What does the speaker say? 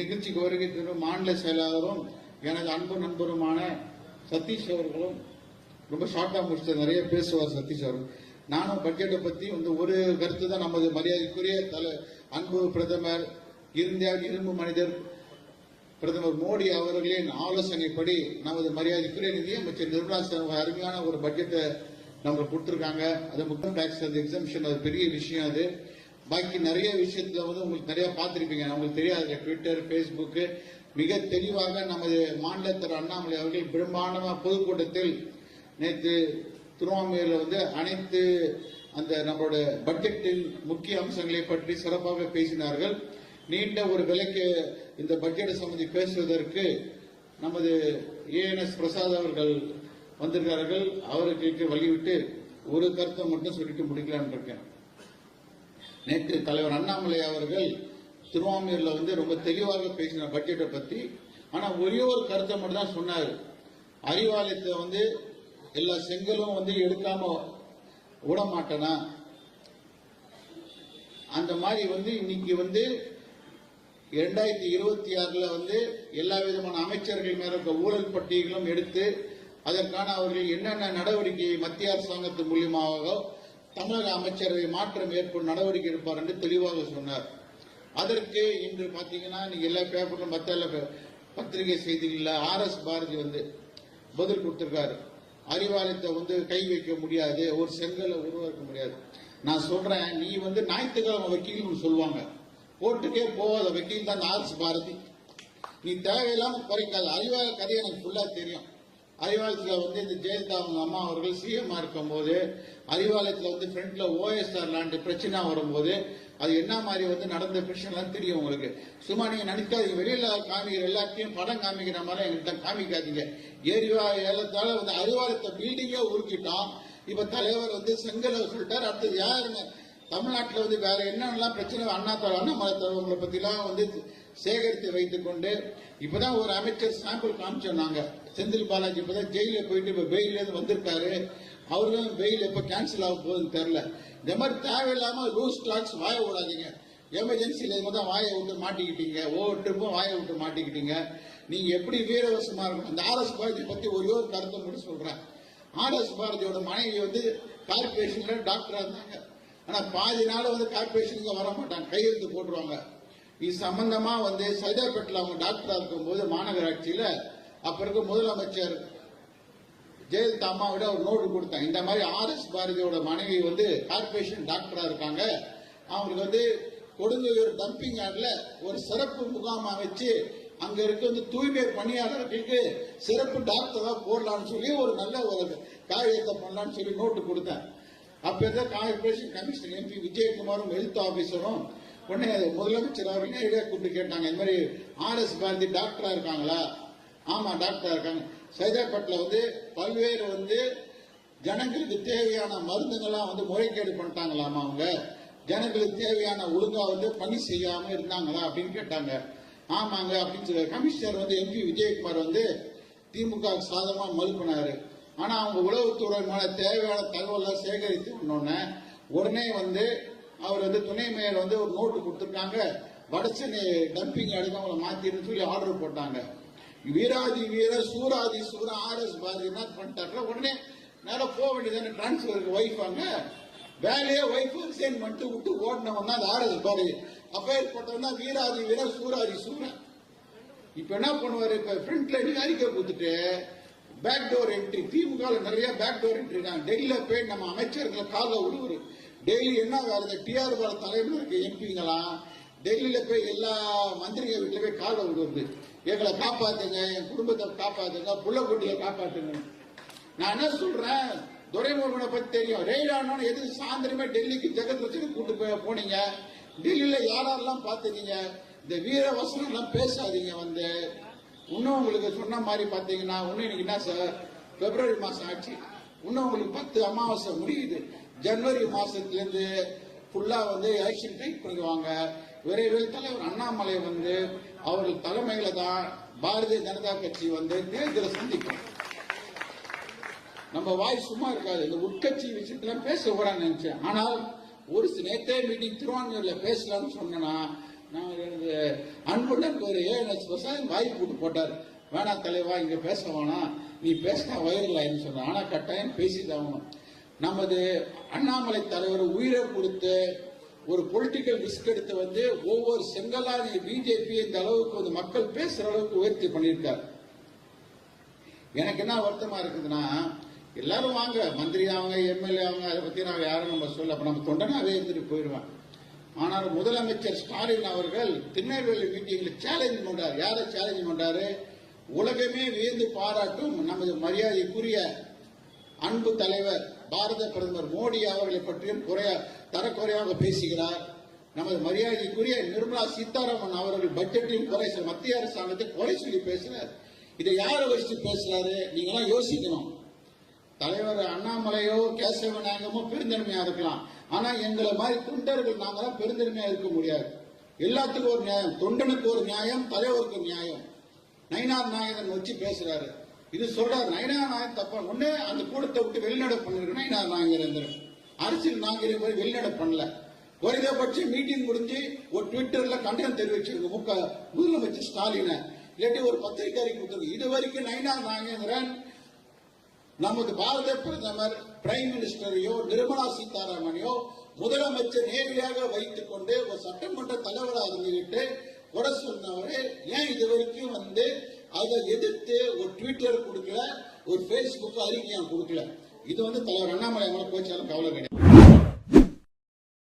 நிகழ்ச்சிக்கு வருகை தரும் மாநில செயலாளரும் எனது அன்பு நண்பருமான சதீஷ் அவர்களும் ரொம்ப ஷார்ட்டாக முடிச்சு நிறைய பேசுவார் சதீஷ் அவர்கள். நானும் பட்ஜெட்டை பற்றி வந்து ஒரு கருத்து தான் நமது மரியாதைக்குரிய தல அன்பு பிரதமர் இந்தியா இரும்பு மனிதர் பிரதமர் மோடி அவர்களின் ஆலோசனைப்படி நமது மரியாதைக்குரிய நிதியமைச்சர் நிர்மலா சீதாராமன் அருமையான ஒரு பட்ஜெட்டை நமக்கு கொடுத்துருக்காங்க. அது முக்கியம் டாக்ஸ் அது எக்ஸம்ஷன் அது பெரிய விஷயம் அது. பாக்கி நிறைய விஷயத்துல வந்து உங்களுக்கு நிறைய பார்த்திருப்பீங்க. உங்களுக்கு தெரியாது. ட்விட்டர் ஃபேஸ்புக்கு மிக தெளிவாக நமது மாநிலத்தர் அண்ணாமலை அவர்கள் பிரம்மாண்டமாக பொதுக்கூட்டத்தில் நேற்று திருவாமையூர்ல வந்து அனைத்து அந்த நம்மளோட பட்ஜெட்டின் முக்கிய அம்சங்களை பற்றி சிறப்பாக பேசினார்கள். நீண்ட ஒரு விலைக்கு இந்த பட்ஜெட்டை சம்பந்தி பேசுவதற்கு நமது ஏஎன்எஸ் பிரசாத் அவர்கள் வந்திருக்கிறார்கள். அவர்களுக்கு வழிவிட்டு ஒரு கருத்தை மட்டும் சொல்லிட்டு முடிக்கலாம்னு இருக்கேன். நேற்று தலைவர் அண்ணாமலை அவர்கள் திருவாமூரில் வந்து ரொம்ப தெளிவாக பேசினார் பட்ஜெட்டை பத்தி ஆனா ஒரே ஒரு கருத்தை மட்டும் தான் சொன்னார். அறிவாலயத்தை வந்து எல்லா செங்கலும் வந்து எடுக்காம விட மாட்டேனா? அந்த மாதிரி வந்து இன்னைக்கு வந்து இரண்டாயிரத்தி இருபத்தி ஆறுல வந்து எல்லா விதமான அமைச்சர்கள் மேல இருக்க ஊழல் பட்டியலும் எடுத்து அதற்கான அவர்கள் என்னென்ன நடவடிக்கை மத்திய அரசாங்கத்து மூலியமாக தமிழக அமைச்சரவை மாற்றம் ஏற்படும் நடவடிக்கை எடுப்பார் என்று தெளிவாக சொன்னார். அதற்கு இன்று பார்த்தீங்கன்னா நீங்க எல்லா பேப்பரும் மற்ற எல்லா பே- பத்திரிகை செய்திகளில் ஆர் எஸ் பாரதி வந்து பதில் கொடுத்திருக்காரு. அறிவாலயத்தை வந்து கை வைக்க முடியாது ஒரு செங்கலை உருவாக்க முடியாது. நான் சொல்றேன் நீ வந்து ஞாயிற்றுக்கிழமை வக்கீல்னு சொல்லுவாங்க. கோர்ட்டுக்கே போகாத வக்கீல் தான் ஆர் எஸ் பாரதி. நீ தேவையில்லாம குறைக்காத. அறிவால கதை எனக்கு ஃபுல்லா தெரியும். அறிவாலயத்தில் வந்து இந்த ஜெயலலிதா அவங்க அம்மா அவர்கள் சிஎம் இருக்கும்போது அறிவாலயத்தில் வந்து ஃப்ரண்ட்ல ஓஎஸ்ஆர் லாண்டு பிரச்சனை வரும்போது அது என்ன மாதிரி வந்து நடந்த பிரச்சனைலாம் தெரியும் உங்களுக்கு? சும்மா நீங்க நினைக்காதீங்க. வெளியில காமிக்கிற எல்லாத்தையும் படம் காமிக்கிற மாதிரி எங்கிட்ட காமிக்காதீங்க. ஏரிவா ஏலத்தால வந்து அறிவாலயத்தை பில்டிங்கே உருக்கிட்டோம். இப்ப தலைவர் வந்து செங்கலை சொல்லிட்டார். அடுத்தது யாருங்க? தமிழ்நாட்டில் வந்து வேற என்னென்னலாம் பிரச்சனை? அண்ணா தலைவர் அண்ணாமலை தலைவர்களை பத்திலாம் வந்து சேகரித்து வைத்துக் கொண்டு இப்பதான் ஒரு அமைச்சர் சாம்பிள் காமிச்சோம் நாங்க. செந்தில் பாலாஜி இப்பதான் ஜெயில போயிட்டு இப்ப பெயில இருந்து வந்திருக்காரு. அவரும் பெயில் எப்ப கேன்சல் ஆக போகுதுன்னு தெரியல. இந்த மாதிரி தேவையில்லாம ரூல்ஸ் டாக்ஸ் வாய விடாதீங்க. எமர்ஜென்சில இது தான் வாயை விட்டு மாட்டிக்கிட்டீங்க. ஒவ்வொரு ட்ரிப்பும் வாயை விட்டு மாட்டிக்கிட்டீங்க. நீங்க எப்படி வீரவசமா இருக்கணும்? அந்த ஆர்எஸ் பாரதியை பத்தி ஒரே ஒரு கருத்தை மட்டும் சொல்றேன். ஆர்எஸ் பாரதியோட மனைவி வந்து கார்பரேஷன்ல டாக்டரா இருந்தாங்க. ஆனா பாதி நாள் வந்து கார்பரேஷனுக்கு வர மாட்டாங்க. கையெழுத்து போட்டுருவாங்க. இது சம்பந்தமா வந்து சைதாப்பேட்டில் அவங்க டாக்டரா இருக்கும்போது மாநகராட்சியில அப்ப இருக்க முதலமைச்சர் ஜெயலலிதா அம்மாவிட ஒரு நோட்டு கொடுத்தேன். இந்த மாதிரி ஆர் எஸ் பாரதியோட மனைவி வந்து கார்பரேஷன் டாக்டரா இருக்காங்க. அவங்களுக்கு வந்து கொடுங்கையூர் டம்பிங் யார்ட்ல ஒரு சிறப்பு முகாம் வச்சு அங்க இருக்க வந்து தூய்மை பணியாளர்களுக்கு சிறப்பு டாக்டரா போடலாம்னு சொல்லி ஒரு நல்ல ஒரு காரியத்தை பண்ணலாம்னு சொல்லி நோட்டு கொடுத்தேன். அப்ப இருந்த கார்பரேஷன் கமிஷனர் எம்பி விஜயகுமாரும் ஹெல்த் ஆபீசரும் உடனே முதலமைச்சர் அவர்களே இடையே கூப்பிட்டு கேட்டாங்க. இந்த மாதிரி ஆர் எஸ் பாரதி டாக்டரா இருக்காங்களா? ஆமா டாக்டரா இருக்காங்க. சைதாப்பேட்டில் வந்து பல்வேறு வந்து ஜனங்களுக்கு தேவையான மருந்துங்கள்லாம் வந்து முறைகேடு பண்ணிட்டாங்களாமா அவங்க? ஜனங்களுக்கு தேவையான ஒழுங்கா வந்து பணி செய்யாம இருந்தாங்களா அப்படின்னு கேட்டாங்க. ஆமாங்க அப்படின்னு சொல்லி கமிஷனர் வந்து எம்பி விஜயகுமார் வந்து திமுக சாதமா மறுப்பினாரு. ஆனா அவங்க உளவுத்துறை மேல தேவையான தகவலை சேகரித்து உடனே வந்து அவர் வந்து துணை மேயர் வந்து ஒரு நோட்டு கொடுத்திருக்காங்க. வடசென்னை டம்பிங் அடிக்க அவங்கள மாத்திருன்னு சொல்லி ஆர்டர் போட்டாங்க. வீராதி வீர சூராதி சூர ஆர் எஸ் பாரதி என்ன பண்ணிட்டாரு உடனே நேரம் போக வேண்டியதான டிரான்ஸ்பருக்கு ஒய்ஃப் அங்க. வேலையே ஒய்ஃபு ரிசைன் பண்ணிட்டு விட்டு ஓடினவன் தான் ஆர் எஸ் பாரதி. அப்பேற்பட்டவன் தான் வீராதி வீர சூராதி சூரன் இப்ப என்ன பண்ணுவாரு? இப்ப ஃப்ரண்ட் நீங்க அறிக்கை கொடுத்துட்டு பேக் டோர் என்ட்ரி திமுக நிறைய பேக் டோர் என்ட்ரி தான் டெல்லியில போய் நம்ம அமைச்சர்களை கால விடுவாரு டெய்லி என்ன வேறு டிஆர் பால தலைமையில் இருக்க எம்பிங்களாம் டெல்லியில போய் எல்லா மந்திரிங்க வீட்டில் போய் கால விடுவது எங்களை காப்பாத்துங்க என் குடும்பத்தை காப்பாத்துங்க புள்ள குட்டியை காப்பாத்துங்க. நான் என்ன சொல்றேன்? துரைமுருகனை பத்தி தெரியும். ரெய்ட் ஆனோன்னு எதுக்கு சாயந்தரமே டெல்லிக்கு ஜெகத் வச்சு கூட்டு போய் போனீங்க? டெல்லியில யாரெல்லாம் பாத்துனீங்க இந்த வீர வசனம் எல்லாம் பேசாதீங்க வந்து. இன்னும் உங்களுக்கு சொன்ன மாதிரி பாத்தீங்கன்னா இன்னும் இன்னைக்கு என்ன சார்? பிப்ரவரி மாசம் ஆச்சு. இன்னும் உங்களுக்கு பத்து அமாவாசை முடியுது. ஜனவரி மாசத்திலிருந்து ஃபுல்லா வந்து எலெக்ஷன் ட்ரீட் பண்ணுவாங்க விரைவில் தலைவர் அண்ணாமலை வந்து அவர்கள் தலைமையில தான் பாரதிய ஜனதா கட்சி வந்து தேர்தலை சந்திக்கும். நம்ம வாய் சும்மா இருக்காது. இந்த உட்கட்சி விஷயத்துல பேச கூடாதுன்னு நினைச்சேன். ஆனால் ஒரு சில நேத்தே மீட்டிங் திருவான்மையூர்ல பேசலாம்னு சொன்னா நான் எனக்கு அன்புடன் ஒரு ஏஎன்எஸ் பிரசாத் வாய் போட்டு போட்டார். வேணாம் தலைவா இங்க பேச வேணாம். நீ பேசினா வைரல் ஆயின்னு சொன்ன ஆனா கட்டாயம் பேசிட்டாகணும் நமது அண்ணாமலை தலைவர் உயிரை கொடுத்து ஒரு பொலிட்டிக்கல் ரிஸ்க் எடுத்து வந்து ஒவ்வொரு செங்கலாதி பிஜேபி இந்த அளவுக்கு வந்து மக்கள் பேசுற அளவுக்கு உயர்த்தி பண்ணியிருக்கார். எனக்கு என்ன வருத்தமா இருக்குதுன்னா எல்லாரும் வாங்க மந்திரி அவங்க எம்எல்ஏ அவங்க அதை பத்தி நான் யாரும் நம்ம சொல்ல அப்ப நம்ம தொண்டனாவே இருந்துட்டு போயிடுவேன். ஆனால் முதலமைச்சர் ஸ்டாலின் அவர்கள் திருநெல்வேலி மீட்டிங்ல சேலஞ்ச் பண்றாரு. யாரை சேலஞ்ச் பண்றாரு? உலகமே வியந்து பாராட்டும் நமது மரியாதைக்குரிய அன்பு தலைவர் பாரத பிரதமர் மோடி அவர்களை பற்றியும் குறைய தரக்குறையாக பேசுகிறார். நமது மரியாதைக்குரிய நிர்மலா சீதாராமன் அவர்கள் பட்ஜெட்டையும் குறை சொல்லி- மத்திய அரசாங்கத்தை குறை சொல்லி பேசினார். இதை யாரை வச்சு பேசுறாரு? நீங்களாம் யோசிக்கணும். தலைவர் அண்ணாமலையோ கேசவ நாயகமோ பெருந்தன்மையா இருக்கலாம். ஆனா எங்களை மாதிரி தொண்டர்கள் நாங்களாம் பெருந்தன்மையா இருக்க முடியாது. எல்லாத்துக்கும் ஒரு நியாயம். தொண்டனுக்கு ஒரு நியாயம் தலைவருக்கு ஒரு நியாயம். நயினார் நாயகன் வச்சு பேசுறாரு. இது சொல்றாரு நயனா நாயகன் தப்பா. ஒண்ணு அந்த கூட்டத்தை விட்டு வெளிநடை பண்ணிருக்கு நயனா நாயகரேந்திரன் அரசியல் நாயகர் போய் வெளிநடை பண்ணல. குறைந்தபட்சம் மீட்டிங் முடிஞ்சு ஒரு ட்விட்டர்ல கண்டனம் தெரிவிச்சிருக்கு முக முதலமைச்சர் ஸ்டாலினை. இல்லாட்டி ஒரு பத்திரிகை அறிக்கை இது வரைக்கும் நயனா நாகேந்திரன் நமது பாரத பிரதமர் பிரைம் மினிஸ்டரையோ நிர்மலா சீதாராமனையோ முதலமைச்சர் நேரடியாக வைத்துக் கொண்டு ஒரு சட்டமன்ற தலைவராக இருந்துகிட்டு குறை சொன்னவரு ஏன் இது வரைக்கும் வந்து அதை எதிர்த்து ஒரு ட்விட்டர் கொடுக்கல ஒரு பேஸ்புக் அறிக்கை கொடுக்கல. இது வந்து தலைவர் அண்ணாமலை அவங்களை போச்சாலும் கவலை கிடையாது.